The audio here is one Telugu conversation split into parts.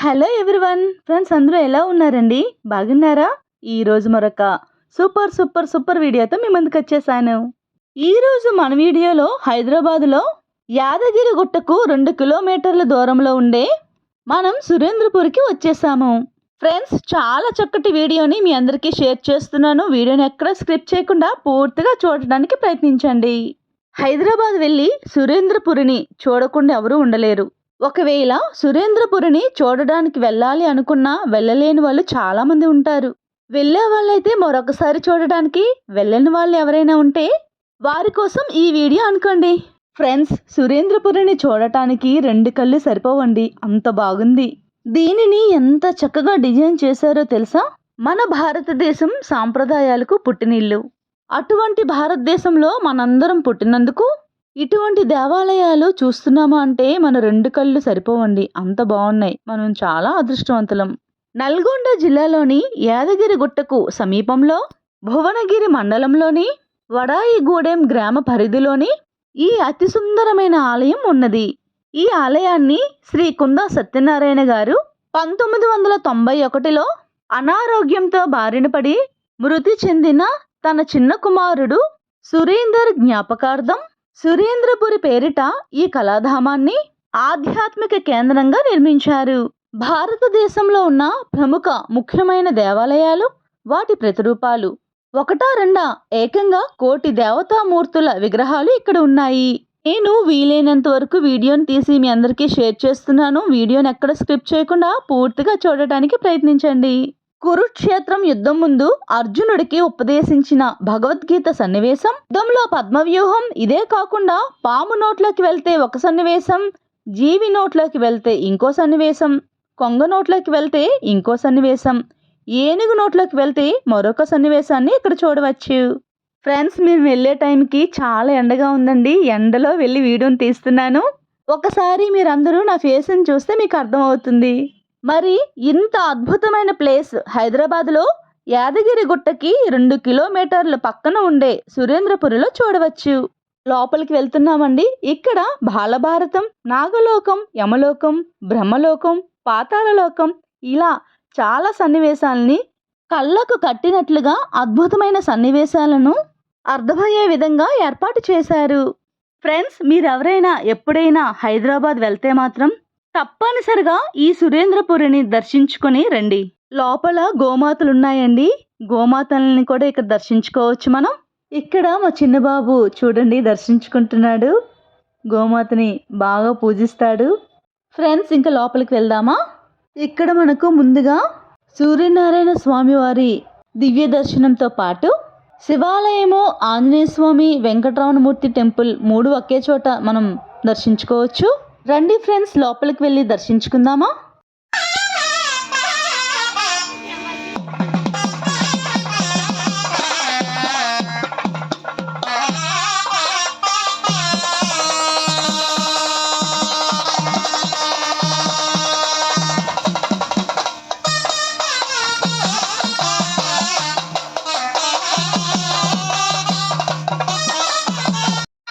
హలో ఎవ్రీవన్ ఫ్రెండ్స్ అందరూ ఎలా ఉన్నారండి? బాగున్నారా? ఈరోజు మరొక సూపర్ సూపర్ సూపర్ వీడియోతో మీ ముందుకు వచ్చేసాను. ఈరోజు మన వీడియోలో హైదరాబాదులో యాదగిరి గుట్టకు రెండు కిలోమీటర్ల దూరంలో ఉండే మనం సురేంద్రపూర్కి వచ్చేసాము. ఫ్రెండ్స్ చాలా చక్కటి వీడియోని మీ అందరికీ షేర్ చేస్తున్నాను. వీడియోని ఎక్కడ స్క్రిప్ట్ చేయకుండా పూర్తిగా చూడడానికి ప్రయత్నించండి. హైదరాబాద్ వెళ్ళి సురేంద్రపురిని చూడకుండా ఎవరూ ఉండలేరు. ఒకవేళ సురేంద్రపురిని చూడడానికి వెళ్ళాలి అనుకున్నా వెళ్ళలేని వాళ్ళు చాలామంది ఉంటారు. వెళ్ళే వాళ్ళైతే మరొకసారి చూడడానికి వెళ్ళని వాళ్ళు ఎవరైనా ఉంటే వారి కోసం ఈ వీడియో అనుకోండి. ఫ్రెండ్స్ సురేంద్రపురిని చూడటానికి రెండు కళ్ళు సరిపోవండి. అంత బాగుంది. దీనిని ఎంత చక్కగా డిజైన్ చేశారో తెలుసా? మన భారతదేశం సాంప్రదాయాలకు పుట్టినిల్లు. అటువంటి భారతదేశంలో మనందరం పుట్టినందుకు ఇటువంటి దేవాలయాలు చూస్తున్నాము అంటే మన రెండు కళ్ళు సరిపోవండి. అంత బాగున్నాయి. మనం చాలా అదృష్టవంతులం. నల్గొండ జిల్లాలోని యాదగిరి గుట్టకు సమీపంలో భువనగిరి మండలంలోని వడాయిగూడెం గ్రామ పరిధిలోని ఈ అతి సుందరమైన ఆలయం ఉన్నది. ఈ ఆలయాన్ని శ్రీ కుంద సత్యనారాయణ గారు పంతొమ్మిది వందల తొంభై ఒకటిలో అనారోగ్యంతో బారిన పడి మృతి చెందిన తన చిన్న కుమారుడు సురేందర్ జ్ఞాపకార్థం సురేంద్రపురి పేరిట ఈ కళాధామాన్ని ఆధ్యాత్మిక కేంద్రంగా నిర్మించారు. భారతదేశంలో ఉన్న ప్రముఖ ముఖ్యమైన దేవాలయాలు వాటి ప్రతిరూపాలు. ఒకటా రెండా ఏకంగా కోటి దేవతామూర్తుల విగ్రహాలు ఇక్కడ ఉన్నాయి. నేను వీలైనంత వరకు వీడియోని తీసి మీ అందరికీ షేర్ చేస్తున్నాను. వీడియోని ఎక్కడ స్క్రిప్ట్ చేయకుండా పూర్తిగా చూడటానికి ప్రయత్నించండి. కురుక్షేత్రం యుద్ధం ముందు అర్జునుడికి ఉపదేశించిన భగవద్గీత సన్నివేశం. యుద్ధంలో పద్మవ్యూహం ఇదే కాకుండా పాము నోట్లోకి వెళ్తే ఒక సన్నివేశం జీవి నోట్లోకి వెళ్తే ఇంకో సన్నివేశం కొంగ నోట్లోకి వెళ్తే ఇంకో సన్నివేశం ఏనుగు నోట్లోకి వెళ్తే మరొక సన్నివేశాన్ని ఇక్కడ చూడవచ్చు. ఫ్రెండ్స్ మేము వెళ్ళే టైంకి చాలా ఎండగా ఉందండి. ఎండలో వెళ్ళి వీడియోని తీస్తున్నాను. ఒకసారి మీరందరూ నా ఫేస్ని చూస్తే మీకు అర్థమవుతుంది. మరి ఇంత అద్భుతమైన ప్లేస్ హైదరాబాద్లో యాదగిరి గుట్టకి రెండు కిలోమీటర్ల పక్కన ఉండే సురేంద్రపురిలో చూడవచ్చు. లోపలికి వెళ్తున్నామండి. ఇక్కడ బాలభారతం నాగలోకం యమలోకం బ్రహ్మలోకం పాతాళలోకం ఇలా చాలా సన్నివేశాలని కళ్ళకు కట్టినట్లుగా అద్భుతమైన సన్నివేశాలను అర్థమయ్యే విధంగా ఏర్పాటు చేశారు. ఫ్రెండ్స్ మీరెవరైనా ఎప్పుడైనా హైదరాబాద్ వెళ్తే మాత్రం తప్పనిసరిగా ఈ సురేంద్రపురిని దర్శించుకొని రండి. లోపల గోమాతలు ఉన్నాయండి గోమాతల్ని కూడా ఇక్కడ దర్శించుకోవచ్చు మనం. ఇక్కడ మా చిన్నబాబు చూడండి దర్శించుకుంటున్నాడు. గోమాతని బాగా పూజిస్తాడు. ఫ్రెండ్స్ ఇంకా లోపలికి వెళ్దామా? ఇక్కడ మనకు ముందుగా సూర్యనారాయణ స్వామి వారి దివ్య దర్శనంతో పాటు శివాలయము ఆంజనేయ స్వామి వెంకటరమణమూర్తి టెంపుల్ మూడు ఒకే చోట మనం దర్శించుకోవచ్చు. రండి ఫ్రెండ్స్ లోపలికి వెళ్ళి దర్శించుకుందామా?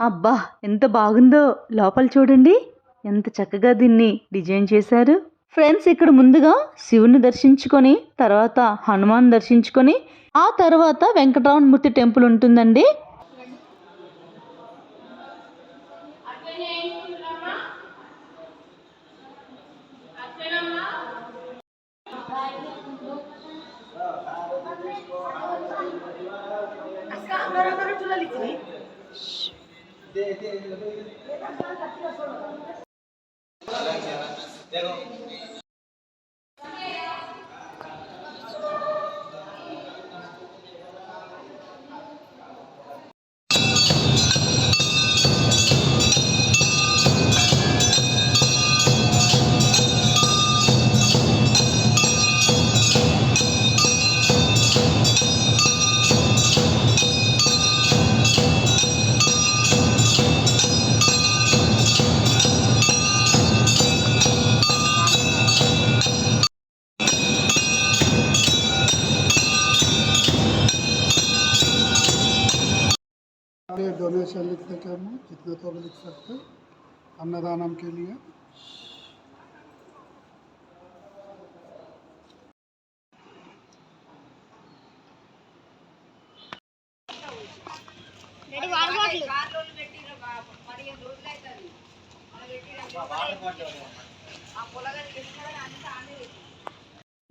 అబ్బా ఎంత బాగుందో. లోపల చూడండి. ఎంత చక్కగా దీన్ని డిజైన్ చేశారు. ఫ్రెండ్స్ ఇక్కడ ముందుగా శివుని దర్శించుకొని తర్వాత హనుమాన్ దర్శించుకొని ఆ తర్వాత వెంకటరమణమూర్తి టెంపుల్ ఉంటుందండి. gracias. डोनेशन लिख सके हम जितना तो लिख सकते अन्नदान के लिए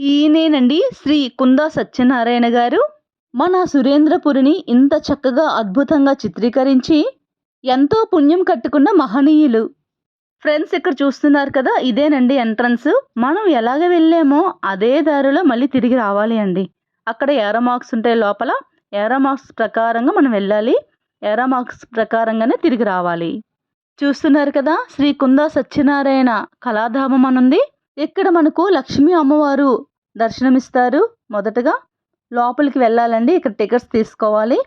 ఈయనేనండి శ్రీ కుందా సత్యనారాయణ గారు మన సురేంద్రపురిని ఇంత చక్కగా అద్భుతంగా చిత్రీకరించి ఎంతో పుణ్యం కట్టుకున్న మహనీయులు. ఫ్రెండ్స్ ఇక్కడ చూస్తున్నారు కదా ఇదేనండి ఎంట్రన్స్. మనం ఎలాగ వెళ్ళామో అదే దారిలో మళ్ళీ తిరిగి రావాలి అండి. అక్కడ ఏరో మార్క్స్ ఉంటాయి లోపల. ఏరో మార్క్స్ ప్రకారంగా మనం వెళ్ళాలి. ఏరో మార్క్స్ ప్రకారంగానే తిరిగి రావాలి. చూస్తున్నారు కదా శ్రీ కుంద సత్యనారాయణ కళాధామం అనుంది ఇక్కడ మనకు లక్ష్మీ అమ్మవారు దర్శనమిస్తారు. మొదటగా లోపలికి వెళ్ళాలండి. ఇక్కడ టికెట్స్ తీసుకోవాలి.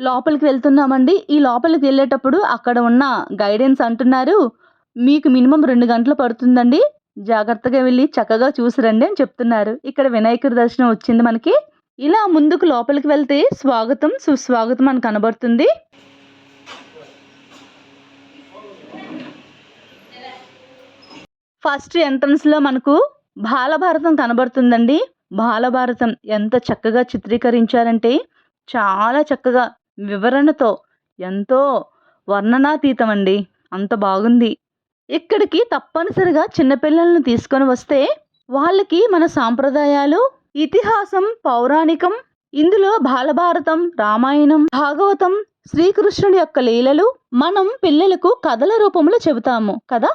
లోపలికి వెళ్తున్నామండి. ఈ లోపలికి వెళ్ళేటప్పుడు అక్కడ ఉన్న గైడెన్స్ అంటున్నారు. మీకు మినిమం రెండు గంటలు పడుతుందండి. జాగ్రత్తగా వెళ్ళి చక్కగా చూసి రండి అని చెప్తున్నారు. ఇక్కడ వినాయకుడి దర్శనం వచ్చింది మనకి. ఇలా ముందుకు లోపలికి వెళ్తే స్వాగతం సుస్వాగతం అని కనబడుతుంది. ఫస్ట్ ఎంట్రన్స్లో మనకు బాలభారతం కనబడుతుందండి. బాలభారతం ఎంత చక్కగా చిత్రీకరించారంటే చాలా చక్కగా వివరణతో ఎంతో వర్ణనాతీతం అండి. అంత బాగుంది. ఇక్కడికి తప్పనిసరిగా చిన్నపిల్లలను తీసుకొని వస్తే వాళ్ళకి మన సాంప్రదాయాలు ఇతిహాసం పౌరాణికం ఇందులో బాలభారతం రామాయణం భాగవతం శ్రీకృష్ణుడి యొక్క లీలలు మనం పిల్లలకు కథల రూపంలో చెబుతాము కదా?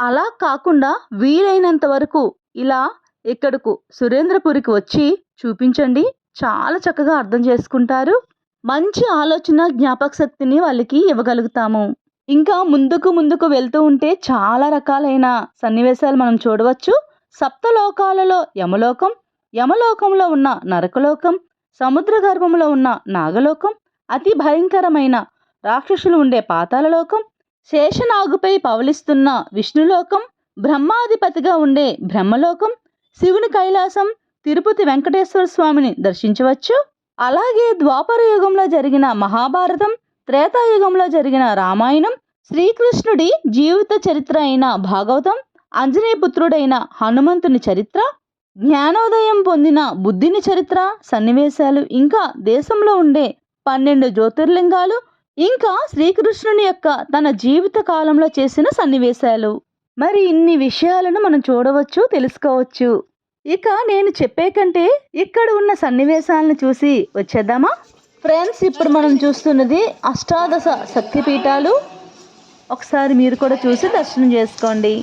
అలా కాకుండా వీలైనంత వరకు ఇలా ఇక్కడకు సురేంద్రపురికి వచ్చి చూపించండి. చాలా చక్కగా అర్థం చేసుకుంటారు. మంచి ఆలోచన జ్ఞాపక శక్తిని వాళ్ళకి ఇవ్వగలుగుతాము. ఇంకా ముందుకు ముందుకు వెళ్తూ ఉంటే చాలా రకాలైన సన్నివేశాలు మనం చూడవచ్చు. సప్తలోకాలలో యమలోకం యమలోకంలో ఉన్న నరకలోకం సముద్ర గర్భంలో ఉన్న నాగలోకం అతి భయంకరమైన రాక్షసులు ఉండే పాతాళలోకం శేషనాగుపై పవలిస్తున్న విష్ణులోకం బ్రహ్మాధిపతిగా ఉండే బ్రహ్మలోకం శివుని కైలాసం తిరుపతి వెంకటేశ్వర స్వామిని దర్శించవచ్చు. అలాగే ద్వాపర యుగంలో జరిగిన మహాభారతం త్రేతాయుగంలో జరిగిన రామాయణం శ్రీకృష్ణుడి జీవిత చరిత్ర అయిన భాగవతం అంజనేయపుత్రుడైన హనుమంతుని చరిత్ర జ్ఞానోదయం పొందిన బుద్ధిని చరిత్ర సన్నివేశాలు ఇంకా దేశంలో ఉండే పన్నెండు జ్యోతిర్లింగాలు ఇంకా శ్రీకృష్ణుని యొక్క తన జీవిత కాలంలో చేసిన సన్నివేశాలు. మరి ఇన్ని విషయాలను మనం చూడవచ్చు తెలుసుకోవచ్చు. ఇక నేను చెప్పే కంటే ఇక్కడ ఉన్న సన్నివేశాలను చూసి వచ్చేద్దామా? ఫ్రెండ్స్ ఇప్పుడు మనం చూస్తున్నది అష్టాదశ శక్తిపీఠాలు. ఒకసారి మీరు కూడా చూసి దర్శనం చేసుకోండి.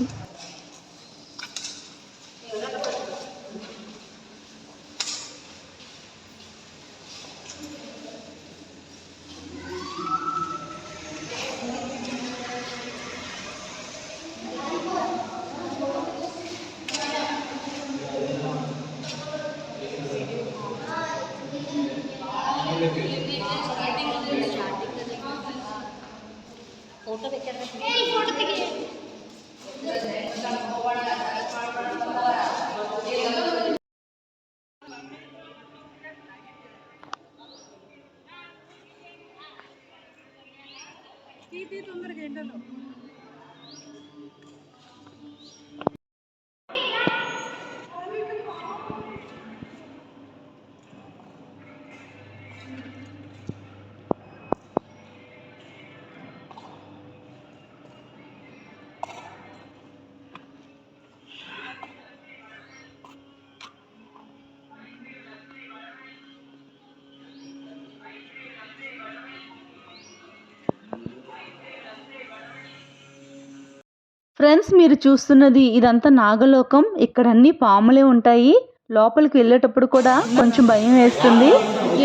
ఫ్రెండ్స్ మీరు చూస్తున్నది ఇదంతా నాగలోకం. ఇక్కడ అన్ని పాములే ఉంటాయి. లోపలికి వెళ్ళేటప్పుడు కూడా కొంచెం భయం వేస్తుంది.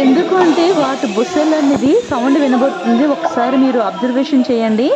ఎందుకు అంటే వాటి బుస్సెల్ అనేది సౌండ్ వినబడుతుంది. ఒకసారి మీరు అబ్జర్వేషన్ చేయండి.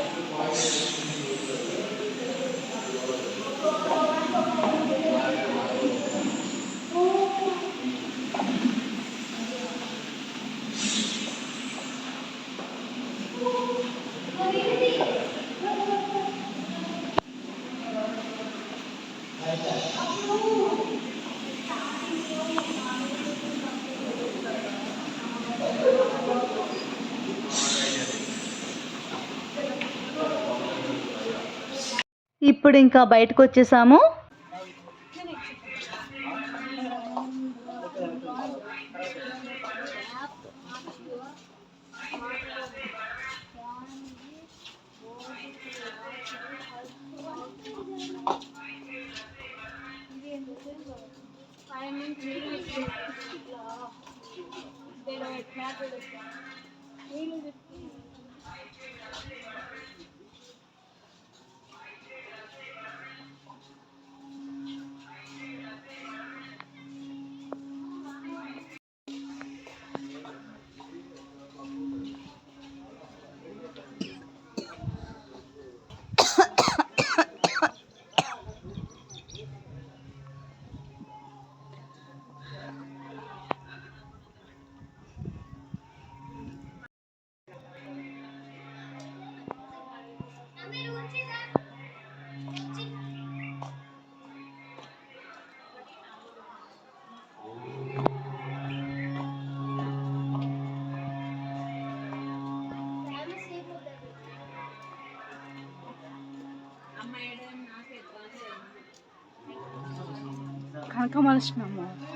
ఇప్పుడు ఇంకా బయటకు వచ్చేసాము. Thomas Mamon.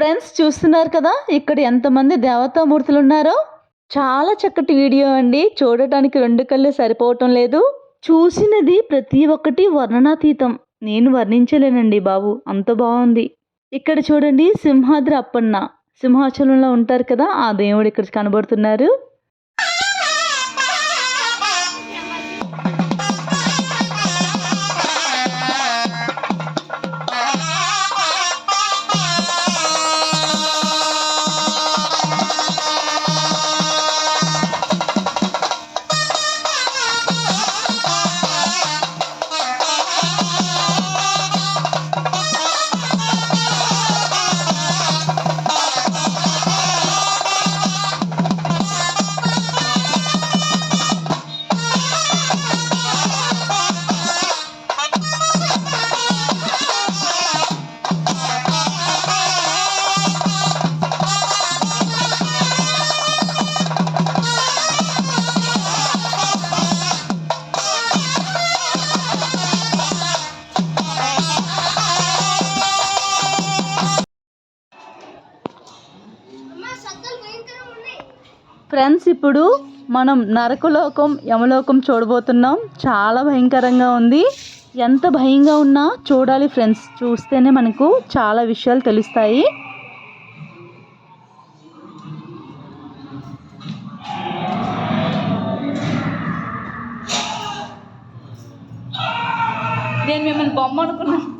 ఫ్రెండ్స్ చూస్తున్నారు కదా ఇక్కడ ఎంతమంది దేవతామూర్తులు ఉన్నారో చాలా చక్కటి వీడియో అండి. చూడటానికి రెండు కళ్ళు సరిపోవటం లేదు. చూసినది ప్రతి ఒక్కటి వర్ణనాతీతం. నేను వర్ణించలేనండి బాబు అంత బాగుంది. ఇక్కడ చూడండి సింహాద్రి అప్పన్న. సింహాచలంలో ఉంటారు కదా ఆ దేవుడు ఇక్కడ కనబడుతున్నారు. మనం నరకలోకం యమలోకం చూడబోతున్నాం. చాలా భయంకరంగా ఉంది. ఎంత భయంగా ఉన్నా చూడాలి ఫ్రెండ్స్. చూస్తేనే మనకు చాలా విషయాలు తెలుస్తాయి. నేను మిమ్మల్ని బొమ్మ అనుకున్నాను.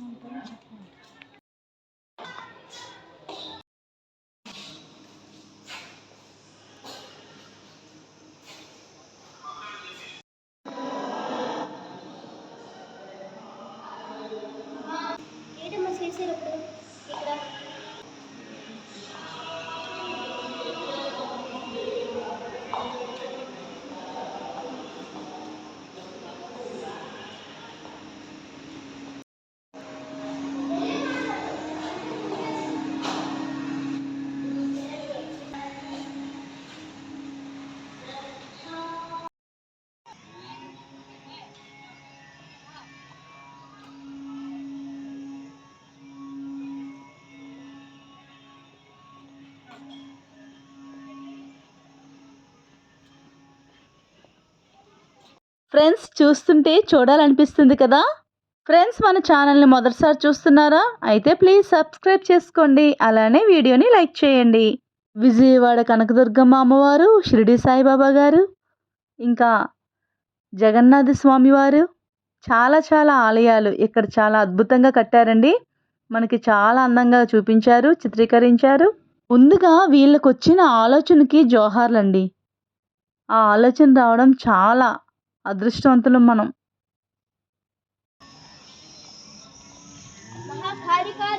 ఫ్రెండ్స్ చూస్తుంటే చూడాలనిపిస్తుంది కదా? ఫ్రెండ్స్ మన ఛానల్ని మొదటిసారి చూస్తున్నారా? అయితే ప్లీజ్ సబ్స్క్రైబ్ చేసుకోండి. అలానే వీడియోని లైక్ చేయండి. విజయవాడ కనకదుర్గమ్మ అమ్మవారు షిరిడి సాయిబాబా గారు ఇంకా జగన్నాథ స్వామి వారు చాలా చాలా ఆలయాలు ఇక్కడ చాలా అద్భుతంగా కట్టారండి. మనకి చాలా అందంగా చూపించారు చిత్రీకరించారు. ముందుగా వీళ్ళకి వచ్చిన ఆలోచనకి జోహార్లండి. ఆ ఆలోచన రావడం చాలా అదృష్టవంతులం మనం. మహాకాళికా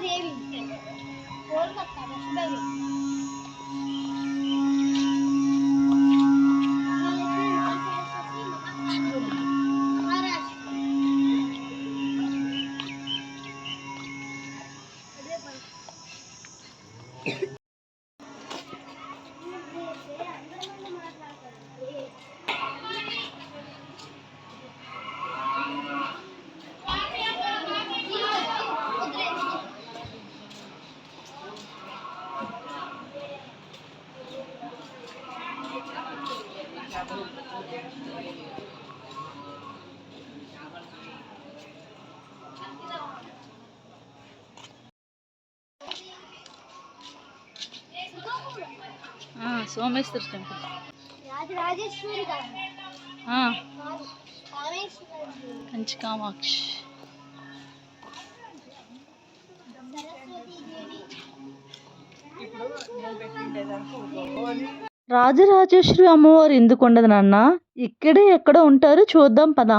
సోమేశ్వర టెంపుల్. కంచి కామాక్షి. రాజరాజేశ్వరి అమ్మవారు ఎందుకు ఉండదు నాన్న? ఇక్కడే ఎక్కడ ఉంటారు చూద్దాం పదా.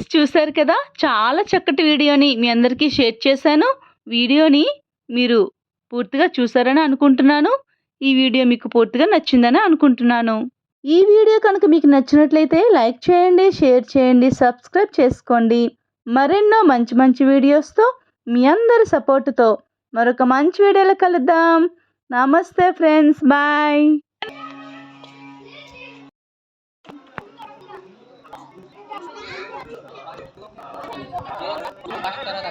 ఫ్రెండ్స్ చూశారు కదా? చాలా చక్కటి వీడియోని మీ అందరికీ షేర్ చేశాను. వీడియోని మీరు పూర్తిగా చూసారని అనుకుంటున్నాను. ఈ వీడియో మీకు పూర్తిగా నచ్చిందని అనుకుంటున్నాను. ఈ వీడియో కనుక మీకు నచ్చినట్లయితే లైక్ చేయండి షేర్ చేయండి సబ్స్క్రైబ్ చేసుకోండి. మరెన్నో మంచి మంచి వీడియోస్తో మీ అందరి సపోర్టుతో మరొక మంచి వీడియోలో కలుద్దాం. నమస్తే ఫ్రెండ్స్. బాయ్. আমরা আরে না